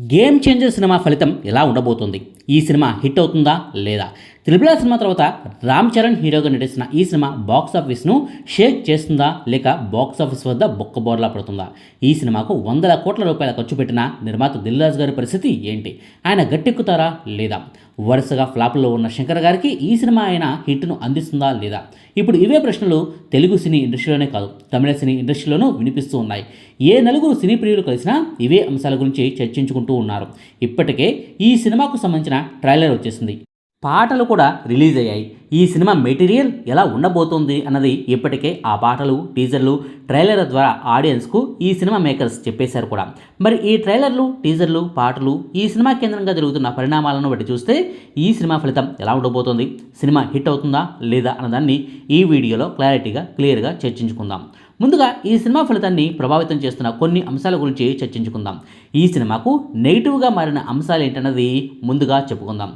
Game changer cinema ఫలితం ఎలా ఉండబోతుంది? ఈ సినిమా హిట్ అవుతుందా లేదా? త్రిబుల సినిమా తర్వాత రామ్ చరణ్ హీరోగా నటిస్తున్న ఈ సినిమా బాక్స్ ఆఫీస్ను షేక్ చేస్తుందా లేక బాక్స్ ఆఫీస్ వద్ద బొక్కబోర్లా పడుతుందా? ఈ సినిమాకు వందల కోట్ల రూపాయల ఖర్చు పెట్టిన నిర్మాత దిల్రాజు గారి పరిస్థితి ఏంటి? ఆయన గట్టెక్కుతారా లేదా? వరుసగా ఫ్లాప్లో ఉన్న శంకర్ గారికి ఈ సినిమా ఆయన హిట్ను అందిస్తుందా లేదా? ఇప్పుడు ఇవే ప్రశ్నలు తెలుగు సినీ ఇండస్ట్రీలోనే కాదు తమిళ సినీ ఇండస్ట్రీలోనూ వినిపిస్తూ ఉన్నాయి. ఏ నలుగురు సినీ ప్రియులు కలిసినా ఇవే అంశాల గురించి చర్చించుకుంటూ ఉన్నారు. ఇప్పటికే ఈ సినిమాకు సంబంధించిన ట్రైలర్ వచ్చేసింది. పాటలు కూడా రిలీజ్ అయ్యాయి. ఈ సినిమా మెటీరియల్ ఎలా ఉండబోతోంది అన్నది ఇప్పటికే ఆ పాటలు టీజర్లు ట్రైలర్ల ద్వారా ఆడియన్స్కు ఈ సినిమా మేకర్స్ చెప్పేశారు కూడా. మరి ఈ ట్రైలర్లు టీజర్లు పాటలు ఈ సినిమా కేంద్రంగా జరుగుతున్న పరిణామాలను బట్టి చూస్తే ఈ సినిమా ఫలితం ఎలా ఉండబోతోంది? సినిమా హిట్ అవుతుందా లేదా అన్నదాన్ని ఈ వీడియోలో క్లారిటీగా క్లియర్గా చర్చించుకుందాం. ముందుగా ఈ సినిమా ఫలితాన్ని ప్రభావితం చేస్తున్న కొన్ని అంశాల గురించి చర్చించుకుందాం. ఈ సినిమాకు నెగిటివ్గా మారిన అంశాలు ఏంటన్నది ముందుగా చెప్పుకుందాం.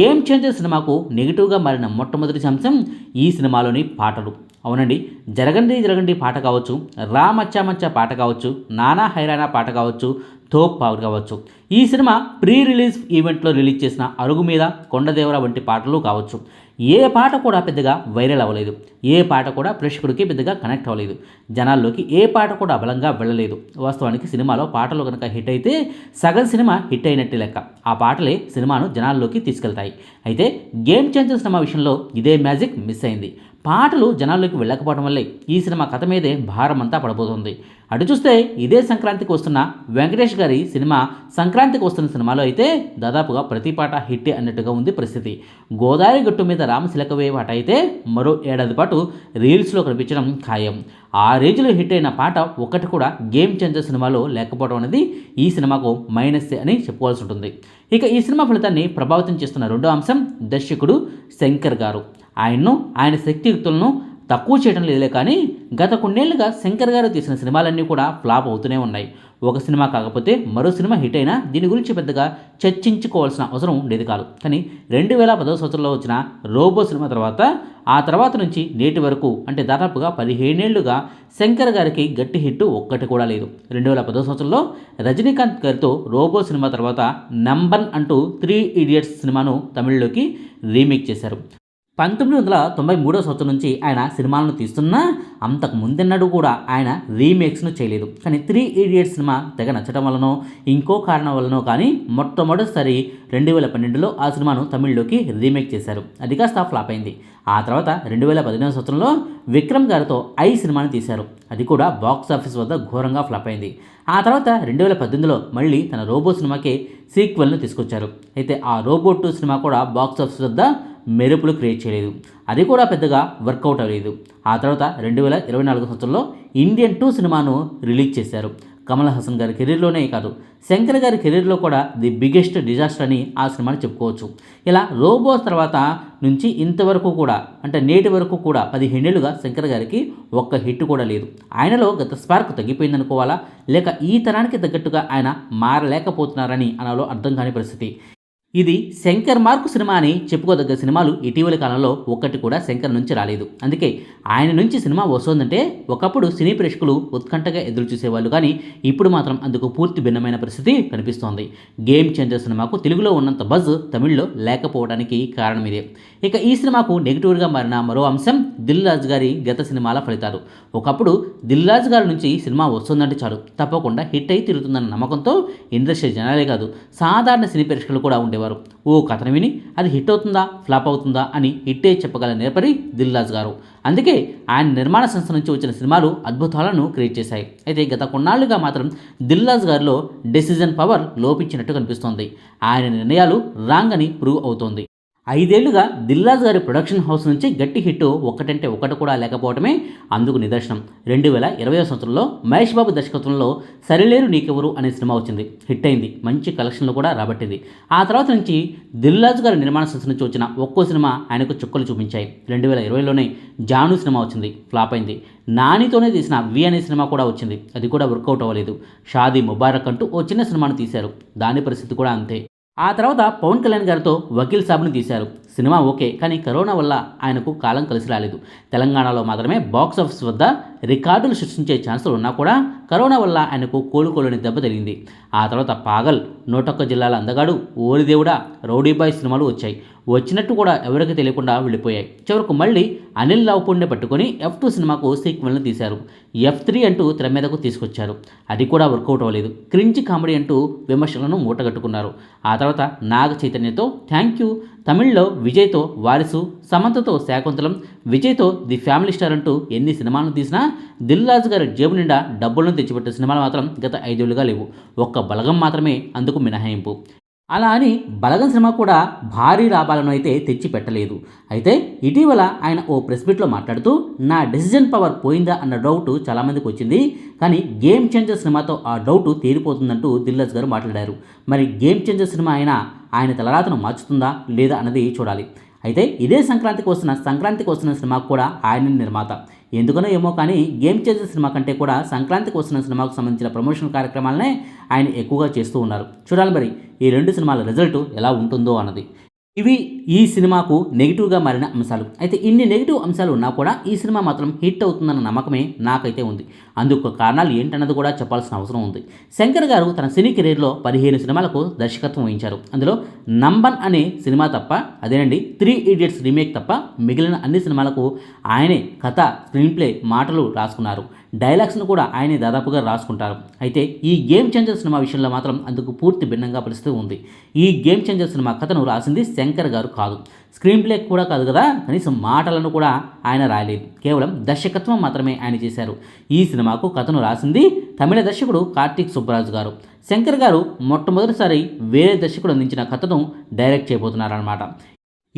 గేమ్ చేంజర్ సినిమాకు నెగిటివ్గా మారిన మొట్టమొదటి అంశం ఈ సినిమాలోని పాటలు. అవునండి జరగండి జరగండి పాట కావచ్చు రా మచ్చా మచ్చా పాట కావచ్చు నానా హైరానా పాట కావచ్చు తోప్ పాట కావచ్చు. ఈ సినిమా ప్రీ రిలీజ్ ఈవెంట్లో రిలీజ్ చేసిన అరుగు మీద కొండదేవర వంటి పాటలు కావచ్చు. ఏ పాట కూడా పెద్దగా వైరల్ అవ్వలేదు. ఏ పాట కూడా ప్రేక్షకుడికి పెద్దగా కనెక్ట్ అవ్వలేదు. జనాల్లోకి ఏ పాట కూడా బలంగా వెళ్ళలేదు. వాస్తవానికి సినిమాలో పాటలు కనుక హిట్ అయితే సగం సినిమా హిట్ అయినట్టే లెక్క. ఆ పాటలే సినిమాను జనాల్లోకి తీసుకెళ్తాయి. అయితే గేమ్ చేంజర్ సినిమా విషయంలో ఇదే మ్యాజిక్ మిస్ అయింది. పాటలు జనాల్లోకి వెళ్ళకపోవడం వల్లే ఈ సినిమా కథ మీదే భారమంతా పడబోతుంది. అటు చూస్తే ఇదే సంక్రాంతికి వస్తున్న వెంకటేష్ గారి సినిమా సంక్రాంతికి వస్తున్న సినిమాలో అయితే దాదాపుగా ప్రతి పాట హిట్ అన్నట్టుగా ఉంది పరిస్థితి. గోదావరి గట్టు మీద రామశిలకవే పాట అయితే మరో ఏడాది పాటు రీల్స్లో కనిపించడం ఖాయం. ఆ రేంజ్లో హిట్ అయిన పాట ఒకటి కూడా గేమ్ చేంజర్ సినిమాలో లేకపోవడం అనేది ఈ సినిమాకు మైనస్ అని చెప్పుకోవాల్సి ఉంటుంది. ఇక ఈ సినిమా ఫలితాన్ని ప్రభావితం చేస్తున్న రెండో అంశం దర్శకుడు శంకర్ గారు. ఆయన్ను ఆయన శక్తియుక్తులను తక్కువ చేయడం లేదులే కానీ గత కొన్నేళ్ళుగా శంకర్ గారు తీసిన సినిమాలన్నీ కూడా ఫ్లాప్ అవుతూనే ఉన్నాయి. ఒక సినిమా కాకపోతే మరో సినిమా హిట్ అయినా దీని గురించి పెద్దగా చర్చించుకోవాల్సిన అవసరం ఉండేది కాదు. కానీ రెండు వేల పదవ సంవత్సరంలో వచ్చిన రోబో సినిమా తర్వాత ఆ తర్వాత నుంచి నేటి వరకు అంటే దాదాపుగా పదిహేనేళ్ళుగా శంకర్ గారికి గట్టి హిట్ ఒక్కటి కూడా లేదు. రెండు వేల పదో సంవత్సరంలో రజనీకాంత్ గారితో రోబో సినిమా తర్వాత నంబన్ అంటూ త్రీ ఇడియట్స్ సినిమాను తమిళ్ళోకి రీమేక్ చేశారు. పంతొమ్మిది వందల తొంభై మూడో సంవత్సరం నుంచి ఆయన సినిమాలను తీస్తున్నా అంతకు ముందెన్నడూ కూడా ఆయన రీమేక్స్ను చేయలేదు. కానీ త్రీ ఈడియట్స్ సినిమా తెగ నచ్చడం వలనో ఇంకో కారణం వలనో కానీ మొట్టమొదటిసారి రెండు వేల పన్నెండులో ఆ సినిమాను తమిళ్ళోకి రీమేక్ చేశారు. అది కాస్త ఫ్లాప్ అయింది. ఆ తర్వాత రెండు వేల పదిహేను సంవత్సరంలో విక్రమ్ గారితో ఐ సినిమాని తీశారు. అది కూడా బాక్స్ ఆఫీస్ వద్ద ఘోరంగా ఫ్లాప్ అయింది. ఆ తర్వాత రెండు వేల పద్దెనిమిదిలో మళ్ళీ తన రోబో సినిమాకి సీక్వెల్ను తీసుకొచ్చారు. అయితే ఆ రోబో టూ సినిమా కూడా బాక్స్ ఆఫీస్ వద్ద మెరుపులు క్రియేట్ చేయలేదు. అది కూడా పెద్దగా వర్కౌట్ అవ్వలేదు. ఆ తర్వాత రెండు వేల ఇరవై నాలుగు సంవత్సరంలో ఇండియన్ టూ సినిమాను రిలీజ్ చేశారు. కమల్ హాసన్ గారి కెరీర్లోనే కాదు శంకర్ గారి కెరీర్లో కూడా ది బిగ్గెస్ట్ డిజాస్టర్ అని ఆ సినిమాని చెప్పుకోవచ్చు. ఇలా రోబోస్ తర్వాత నుంచి ఇంతవరకు కూడా అంటే నేటి వరకు కూడా పదిహేనేళ్ళుగా శంకర్ గారికి ఒక్క హిట్ కూడా లేదు. ఆయనలో గత స్పార్క్ తగ్గిపోయిందనుకోవాలా లేక ఈ తరానికి తగ్గట్టుగా ఆయన మారలేకపోతున్నారని అనాలో అర్థం కాని పరిస్థితి. ఇది శంకర్ మార్కు సినిమా అని చెప్పుకోదగ్గ సినిమాలు ఇటీవలి కాలంలో ఒక్కటి కూడా శంకర్ నుంచి రాలేదు. అందుకే ఆయన నుంచి సినిమా వస్తుందంటే ఒకప్పుడు సినీ ప్రేక్షకులు ఉత్కంఠగా ఎదురు చూసేవాళ్ళు. కానీ ఇప్పుడు మాత్రం అందుకు పూర్తి భిన్నమైన పరిస్థితి కనిపిస్తోంది. గేమ్ చేంజర్ సినిమాకు తెలుగులో ఉన్నంత బజ్ తమిళ్ళో లేకపోవడానికి కారణం ఇదే. ఇక ఈ సినిమాకు నెగిటివ్గా మారిన మరో అంశం దిల్ రాజు గారి గత సినిమాల ఫలితాలు. ఒకప్పుడు దిల్ రాజు గారి నుంచి సినిమా వస్తుందంటే చాలు. తప్పకుండా హిట్ అయి తిరుగుతుందన్న నమ్మకంతో ఇండస్ట్రీ జనాలే కాదు సాధారణ సినీ ప్రేక్షకులు కూడా ఉండే ఉండేవారు ఓ కథను విని అది హిట్ అవుతుందా ఫ్లాప్ అవుతుందా అని హిట్టే చెప్పగల నేపరి దిల్రాజ్ గారు. అందుకే ఆయన నిర్మాణ సంస్థ నుంచి వచ్చిన సినిమాలు అద్భుతాలను క్రియేట్ చేశాయి. అయితే గత కొన్నాళ్ళుగా మాత్రం దిల్రాజ్ గారిలో డెసిజన్ పవర్ లోపించినట్టు కనిపిస్తోంది ఆయన నిర్ణయాలు రాంగ్ అని ప్రూవ్ అవుతోంది. ఐదేళ్ళుగా దిల్లాజ్ గారి ప్రొడక్షన్ హౌస్ నుంచి గట్టి హిట్ ఒకటంటే ఒకటి కూడా లేకపోవడమే అందుకు నిదర్శనం. రెండు వేల ఇరవై సంవత్సరంలో మహేష్ బాబు దర్శకత్వంలో సరిలేరు నీకెవరు అనే సినిమా వచ్చింది. హిట్ అయింది. మంచి కలెక్షన్లు కూడా రాబట్టింది. ఆ తర్వాత నుంచి దిల్లాజ్ గారి నిర్మాణ సంస్థ నుంచి వచ్చిన ఒక్కో సినిమా ఆయనకు చుక్కలు చూపించాయి. రెండు వేల ఇరవైలోనే జాను సినిమా వచ్చింది. ఫ్లాప్ అయింది. నానితోనే తీసిన వి అనే సినిమా కూడా వచ్చింది. అది కూడా వర్కౌట్ అవ్వలేదు. షాదీ ముబారక్ అంటూ ఓ చిన్న సినిమాను తీశారు. దాని పరిస్థితి కూడా అంతే. ఆ తర్వాత పవన్ కళ్యాణ్ గారితో వకీల్ సాబ్ని తీశారు. సినిమా ఓకే కానీ కరోనా వల్ల ఆయనకు కాలం కలిసి రాలేదు. తెలంగాణలో మాత్రమే బాక్స్ ఆఫీస్ వద్ద రికార్డులు సృష్టించే ఛాన్సులు ఉన్నా కూడా కరోనా వల్ల ఆయనకు కోలుకోలేని దెబ్బ తగిలింది. ఆ తర్వాత పాగల్ నూటొక్క జిల్లాల అందగాడు ఓరిదేవుడా రౌడీబాయ్ సినిమాలు వచ్చాయి. వచ్చినట్టు కూడా ఎవరికి తెలియకుండా వెళ్ళిపోయాయి. చివరకు మళ్ళీ అనిల్ లావుపూడిని పట్టుకొని ఎఫ్ టూ సినిమాకు సీక్వెల్ని తీశారు. ఎఫ్ త్రీ అంటూ తెర మీదకు తీసుకొచ్చారు. అది కూడా వర్కౌట్ అవ్వలేదు. క్రించి కామెడీ అంటూ విమర్శలను మూటగట్టుకున్నారు. ఆ తర్వాత నాగ చైతన్యతో థ్యాంక్ యూ తమిళ్ళో విజయ్తో వారిసు సమంతతో శాకుంతలం విజయ్తో ది ఫ్యామిలీ స్టార్ అంటూ ఎన్ని సినిమాలను తీసినా దిల్రాజు గారి జేబు నిండా డబ్బులను తెచ్చిపెట్టే సినిమాలు మాత్రం గత ఐదేళ్ళుగా లేవు. ఒక్క బలగం మాత్రమే అందుకు మినహాయింపు. అలా అని బలగం సినిమా కూడా భారీ లాభాలను అయితే తెచ్చి పెట్టలేదు అయితే ఇటీవల ఆయన ఓ ప్రెస్ మీట్లో మాట్లాడుతూ నా డెసిజన్ పవర్ పోయిందా అన్న డౌట్ చాలామందికి వచ్చింది. కానీ గేమ్ చేంజర్ సినిమాతో ఆ డౌట్ తీరిపోతుందంటూ దిల్లజ్ గారు మాట్లాడారు. మరి గేమ్ చేంజర్ సినిమా అయినా ఆయన తలరాతను మార్చుతుందా లేదా అన్నది చూడాలి. అయితే ఇదే సంక్రాంతికి వస్తున్న సంక్రాంతికి వస్తున్న సినిమాకు కూడా ఆయన నిర్మాత. ఎందుకనో ఏమో కానీ గేమ్ చేంజర్ సినిమా కంటే కూడా సంక్రాంతికి వస్తున్న సినిమాకు సంబంధించిన ప్రమోషన్ కార్యక్రమాలనే ఆయన ఎక్కువగా చేస్తూ ఉన్నారు. చూడాలి మరి ఈ రెండు సినిమాల రిజల్ట్ ఎలా ఉంటుందో అన్నది. ఇవి ఈ సినిమాకు నెగిటివ్గా మారిన అంశాలు. అయితే ఇన్ని నెగిటివ్ అంశాలు ఉన్నా కూడా ఈ సినిమా మాత్రం హిట్ అవుతుందన్న నమ్మకమే నాకైతే ఉంది. అందుకు కారణాలు ఏంటన్నది కూడా చెప్పాల్సిన అవసరం ఉంది. శంకర్ గారు తన సినీ కెరీర్లో పదిహేను సినిమాలకు దర్శకత్వం వహించారు. అందులో నంబన్ అనే సినిమా తప్ప అదేనండి త్రీ ఇడియట్స్ రీమేక్ తప్ప మిగిలిన అన్ని సినిమాలకు ఆయనే కథ స్క్రీన్ ప్లే మాటలు రాసుకున్నారు. డైలాగ్స్ను కూడా ఆయనే దాదాపుగా రాసుకుంటారు. అయితే ఈ గేమ్ చేంజర్ సినిమా విషయంలో మాత్రం అందుకు పూర్తి భిన్నంగా పరిస్థితి ఉంది. ఈ గేమ్ చేంజర్ సినిమా కథను రాసింది శంకర్ గారు కాదు. స్క్రీన్ ప్లే కూడా కాదు కదా? కనీసం మాటలను కూడా ఆయన రాయలేదు. కేవలం దర్శకత్వం మాత్రమే ఆయన చేశారు. ఈ సినిమాకు కథను రాసింది తమిళ దర్శకుడు కార్తీక్ సుబ్బరాజు గారు. శంకర్ గారు మొట్టమొదటిసారి వేరే దర్శకుడు అందించిన కథను డైరెక్ట్ చేయబోతున్నారన్నమాట.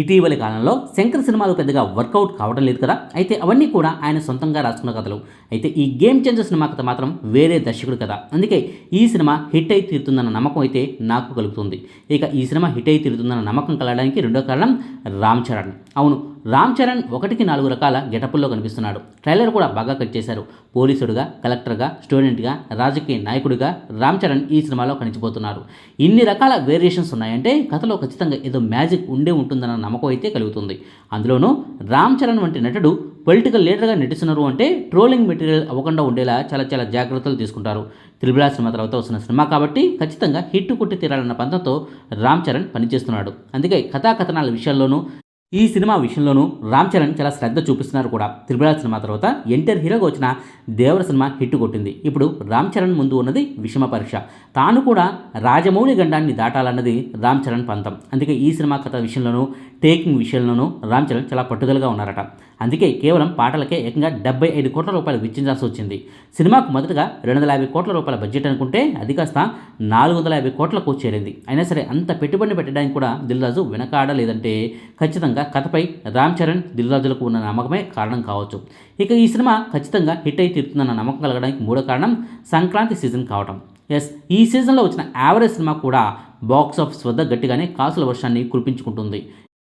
ఇటీవలి కాలంలో శంకర్ సినిమాలు పెద్దగా వర్కౌట్ కావడం లేదు కదా? అయితే అవన్నీ కూడా ఆయన సొంతంగా రాసుకున్న కథలు. అయితే ఈ గేమ్ చేంజర్ సినిమా కథ మాత్రం వేరే దర్శకుడు కదా అందుకే ఈ సినిమా హిట్ అయి తీరుతుందన్న నమ్మకం అయితే నాకు కలుగుతుంది. ఇక ఈ సినిమా హిట్ అయి తీరుతుందన్న నమ్మకం కలగడానికి రెండో కారణం రామ్ చరణ్. అవును రామ్ చరణ్ ఒకటికి నాలుగు రకాల గెటపుల్లో కనిపిస్తున్నాడు. ట్రైలర్ కూడా బాగా కట్ చేశారు. పోలీసుడుగా కలెక్టర్గా స్టూడెంట్గా రాజకీయ నాయకుడిగా రామ్ చరణ్ ఈ సినిమాలో కనిచిపోతున్నారు. ఇన్ని రకాల వేరియేషన్స్ ఉన్నాయంటే కథలో ఖచ్చితంగా ఏదో మ్యాజిక్ ఉండే ఉంటుందన్న నమ్మకం అయితే కలుగుతుంది. అందులోనూ రామ్ చరణ్ వంటి నటుడు పొలిటికల్ లీడర్గా నటిస్తున్నారు అంటే ట్రోలింగ్ మెటీరియల్ అవ్వకుండా ఉండేలా చాలా చాలా జాగ్రత్తలు తీసుకుంటారు. త్రిబులా సినిమా తర్వాత వస్తున్న సినిమా కాబట్టి ఖచ్చితంగా హిట్ కొట్టి తీరాలన్న పంతంతో రామ్ చరణ్ పనిచేస్తున్నాడు. అందుకే కథాకథనాల విషయాల్లోనూ ఈ సినిమా విషయంలోనూ రామ్ చరణ్ చాలా శ్రద్ధ చూపిస్తున్నారు కూడా. త్రిబుల సినిమా తర్వాత ఎన్టీఆర్ హీరోగా వచ్చిన దేవర సినిమా హిట్ కొట్టింది. ఇప్పుడు రామ్ చరణ్ ముందు ఉన్నది విషమ పరీక్ష. తాను కూడా రాజమౌళి గండాన్ని దాటాలన్నది రామ్ చరణ్ పంతం. అందుకే ఈ సినిమా కథ విషయంలోనూ టేకింగ్ విషయంలోనూ రామ్ చరణ్ చాలా పట్టుదలగా ఉన్నారట. అందుకే కేవలం పాటలకే ఏకంగా డెబ్బై ఐదు కోట్ల రూపాయలు వెచ్చించాల్సి వచ్చింది. సినిమాకు మొదటగా రెండు వందల యాభై కోట్ల రూపాయల బడ్జెట్ అనుకుంటే అది కాస్త నాలుగు వందల యాభై కోట్లకు చేరింది. అయినా సరే అంత పెట్టుబడి పెట్టడానికి కూడా దిల్రాజు వెనకాడలేదంటే ఖచ్చితంగా కథపై రామ్ చరణ్ దిల్రాజులకు ఉన్న నమ్మకమే కారణం కావచ్చు. ఇక ఈ సినిమా ఖచ్చితంగా హిట్ అయి తీరుతుందన్న నమ్మకం కలగడానికి మూడో కారణం సంక్రాంతి సీజన్ కావటం. ఎస్ ఈ సీజన్లో వచ్చిన యావరేజ్ సినిమా కూడా బాక్స్ ఆఫీస్ వద్ద గట్టిగానే కాసుల వర్షాన్ని కురిపించుకుంటుంది.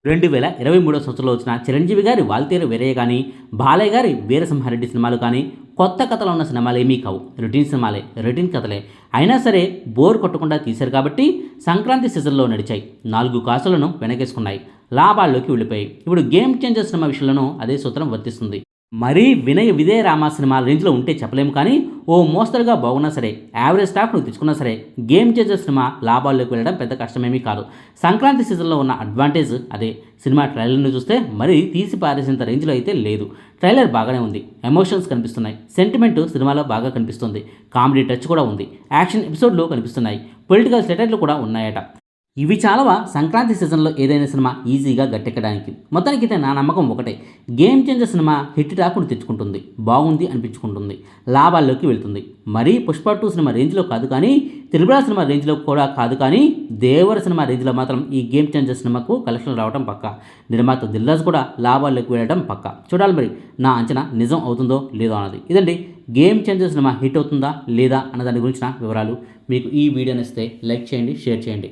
రెండు వేల ఇరవై మూడో సంవత్సరంలో వచ్చిన చిరంజీవి గారి వాల్తేరు వేరయ్య కానీ బాలయ్య గారి వీరసింహారెడ్డి సినిమాలు కానీ కొత్త కథలు ఉన్న సినిమాలు ఏమీ కావు. రొటీన్ సినిమాలే రొటీన్ కథలే. అయినా సరే బోర్ కొట్టకుండా తీశారు కాబట్టి సంక్రాంతి సీజన్లో నడిచాయి. నాలుగు కాసులను వెనకేసుకున్నాయి. లాభాల్లోకి వెళ్ళిపోయాయి. ఇప్పుడు గేమ్ చేంజర్ సినిమా విషయంలోనూ అదే సూత్రం వర్తిస్తుంది. మరీ వినయ విజయ రామ సినిమా రేంజ్లో ఉంటే చెప్పలేము కానీ ఓ మోస్తరుగా బాగున్నా సరే యావరేజ్ స్టాక్ను తెచ్చుకున్నా సరే గేమ్ చేంజర్ సినిమా లాభాల్లోకి వెళ్ళడం పెద్ద కష్టమేమీ కాదు. సంక్రాంతి సీజన్లో ఉన్న అడ్వాంటేజ్ అదే సినిమా ట్రైలర్ను చూస్తే మరీ తీసి పారేసేంత రేంజ్లో అయితే లేదు. ట్రైలర్ బాగానే ఉంది ఎమోషన్స్ కనిపిస్తున్నాయి సెంటిమెంట్ సినిమాలో బాగా కనిపిస్తుంది కామెడీ టచ్ కూడా ఉంది యాక్షన్ ఎపిసోడ్లు కనిపిస్తున్నాయి పొలిటికల్ సెటర్లు కూడా ఉన్నాయట. ఇవి చాలవా? సంక్రాంతి సీజన్లో ఏదైనా సినిమా ఈజీగా గట్టెక్కడానికి. మొత్తానికైతే నా నమ్మకం ఒకటే. గేమ్ చేంజర్ సినిమా హిట్ టాకును తెచ్చుకుంటుంది. బాగుంది అనిపించుకుంటుంది. లాభాల్లోకి వెళ్తుంది. మరీ పుష్ప టూ సినిమా రేంజ్లో కాదు కానీ త్రిపుర సినిమా రేంజ్లో కూడా కాదు కానీ దేవర సినిమా రేంజ్లో మాత్రం ఈ గేమ్ చేంజర్ సినిమాకు కలెక్షన్లు రావడం పక్క. నిర్మాత దిల్రాజ్ కూడా లాభాల్లోకి వెళ్ళడం పక్క. చూడాలి మరి నా అంచనా నిజం అవుతుందో లేదో అన్నది. ఇదండి గేమ్ చేంజర్ సినిమా హిట్ అవుతుందా లేదా అన్న దాని గురించిన వివరాలు. మీకు ఈ వీడియో నచ్చితే లైక్ చేయండి షేర్ చేయండి.